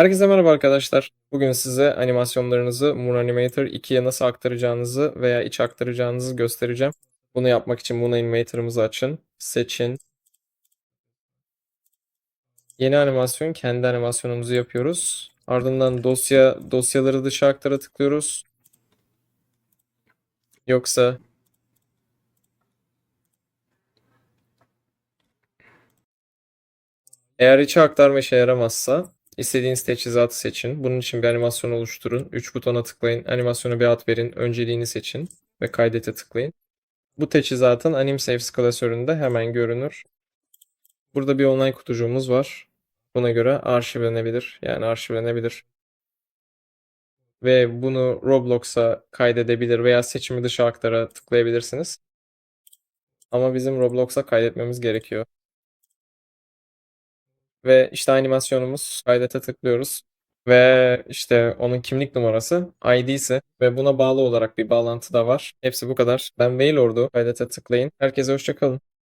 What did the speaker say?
Herkese merhaba arkadaşlar. Bugün size animasyonlarınızı Moon Animator 2'ye nasıl aktaracağınızı veya iç aktaracağınızı göstereceğim. Bunu yapmak için Moon Animator'ımızı açın. Seçin. Yeni animasyon, kendi animasyonumuzu yapıyoruz. Ardından dosya dosyaları dışa aktara tıklıyoruz. Yoksa eğer içe aktarma işe yaramazsa istediğiniz teçhizatı seçin. Bunun için bir animasyon oluşturun. 3 butona tıklayın. Animasyona bir ad verin. Önceliğini seçin ve kaydete tıklayın. Bu teçhizatın AnimSaves klasöründe hemen görünür. Burada bir online kutucuğumuz var. Buna göre arşivlenebilir. Yani arşivlenebilir. Ve bunu Roblox'a kaydedebilir veya seçimi dışı aktara tıklayabilirsiniz. Ama bizim Roblox'a kaydetmemiz gerekiyor. Ve işte animasyonumuz kaydete tıklıyoruz. Ve işte onun kimlik numarası ID'si ve buna bağlı olarak bir bağlantı da var. Hepsi bu kadar. Ben Waylord'u kaydete tıklayın. Herkese hoşçakalın.